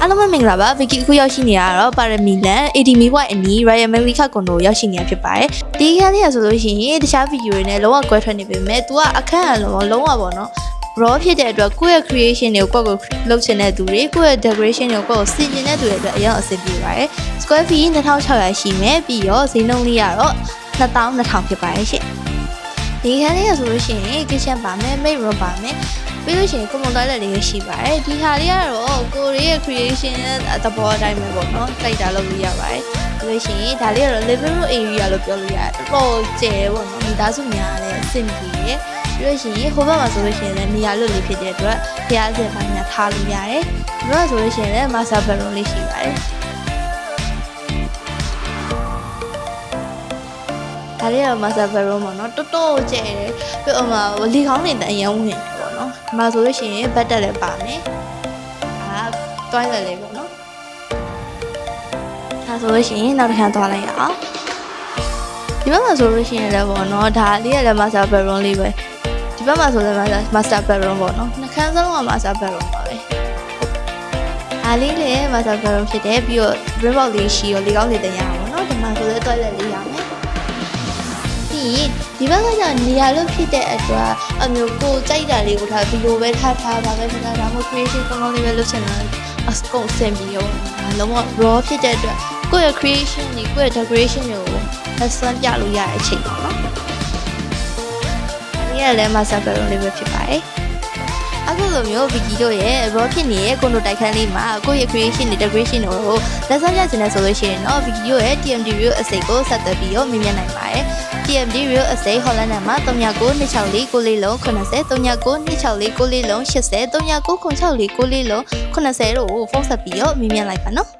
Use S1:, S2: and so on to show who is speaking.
S1: အားလုံးပဲမင်္ဂလာပါဗီကီအခုရောက်ရှိနေတာကတော့ပါရမီလန် AD မီဝိုင်အနီ Royal America ကွန်ဒိုရောက်ရှိနေတာဖြစ်ပါတယ်ဒီခန်းလေးကဆိုလို့ရှိရင်တခြားဗီဒီယိုတွေနဲ့လုံးဝကွဲထွက်နေပေမဲ့ तू ကအခန့်အလုံးလုံးဝပေါ့နော် raw ဖြစ်တဲ့အတွက်ကိုယ့်ရဲ့ creation တွေကိုကိုယ့်ကိုလုပ်ချင်တဲ့သူတွေကိုယ့်ရဲ့ decoration တွေကိုကိုယ့်ကိုစီစဉ်တဲ့သူတွေအတွက်အရင်အဆင်ပြေပါတယ် square feet 2600ရှိမယ်ပြီးတော့ဈေးနှုန်းလေးကတော့2200ဖြစ်ပါတယ်ရှင့်ဒီခန်းလေးကဆိုလို့ရှိရင် kitchen ပါမယ် main room ပါမယ် ပြီးလို့ရှိရင် common toilet လေးရှိပါတယ်ဒီဟာလေးကတော့ကိုရီးရဲ့ creation သဘောအတိုင်းပဲပေါ့နော်တိုက်တာလုပ်လို့ရပါတယ်ပြီးလို့ရှိရင်ဒါလေးကတော့ living room area လို့ပြောလို့ရတယ်တော်တော်ကျယ်ပေါ့နော်မိသားစုများလည်းအဆင်ပြေတယ်ပြီးလို့ရှိရင်ဟိုဘက်မှာဆိုလို့ရှိရင်လည်းနေရာလွတ်လေးဖြစ်တဲ့အတွက်ဖျားစင်ပိုင်းများထားလို့ရတယ်ဒီဘက်ဆိုလို့ရှိရင်လည်း master bedroom လေးရှိပါတယ်ဒါလေးကတော့ master bedroom ပေါ့နော်တော်တော်ကျယ်တယ်ပြီးတော့မှလီကောင်းနေတဲ့အရင်ဝင်တယ်ပေါ့နော် ဒီမှာဆိုလို့ရှိရင်ဘက်တက်လည်းပါမယ်အာတွိုင်းလည်းလေးပေါ့နော်ဒါဆိုလို့ရှိရင်နောက်တစ်ခါသွားလိုက်ရအောင်ဒီဘက်မှာဆိုလို့ရှိရင်လည်းပေါ့နော်ဒါလေးကလည်း master bedroom လေးပဲဒီဘက်မှာဆိုလည်း master bedroom ပေါ့နော်နှခမ်းစလုံးက master bedroom ပါပဲအားလေးလည်း master bedroom ဖြစ်တယ်ပြီးတော့ rim box လေးရှိရောလေကောင်းနေတဲ့ရအောင်ပေါ့နော်ဒီမှာဆိုလည်း toilet လေးရမယ် ပြီးဒီဘက်ကကျနေရာလို့ဖြစ်တဲ့အတွက်အမျိုးကိုကြိုက်တာလေးကိုထားဒီလိုပဲထားထားပါပဲထားဒါမှမဟုတ် creation ကောင်းကောင်းလေးပဲလုပ်ချင်တာအစကုန်စင်ပြီးရောလုံးဝ raw ဖြစ်တဲ့အတွက်ကိုယ့်ရဲ့ creation တွေကိုယ့်ရဲ့ decoration တွေကိုလက်စွမ်းပြလို့ရတဲ့အချိန်ပေါ့နော်ဒီကလည်း master bedroom လေးပဲဖြစ်ပါတယ် အခုလိုမျိုးဗီဒီတို့ရဲ့ raw ဖြစ်နေတဲ့ကွန်ဒိုတိုက်ခန်းလေးမှာကိုယ့်ရဲ့ creation တွေ decoration တွေကိုလက်စွမ်းပြချင်တဲ့ဆိုလို့ရှိရင်တော့ဗီဒီယိုရဲ့ TMD review အစိတ်ကိုဆက်သွယ်ပြီးတော့မြင်မြင်နိုင်ပါတယ် TMD real estate Holland မှာ399264ကိုလေးလုံး80 399264ကိုလေးလုံး80 399664ကိုလေးလုံး80တို့ကိုဖုန်းဆက်ပြီးတော့မြင်မြင်လိုက်ပါနော်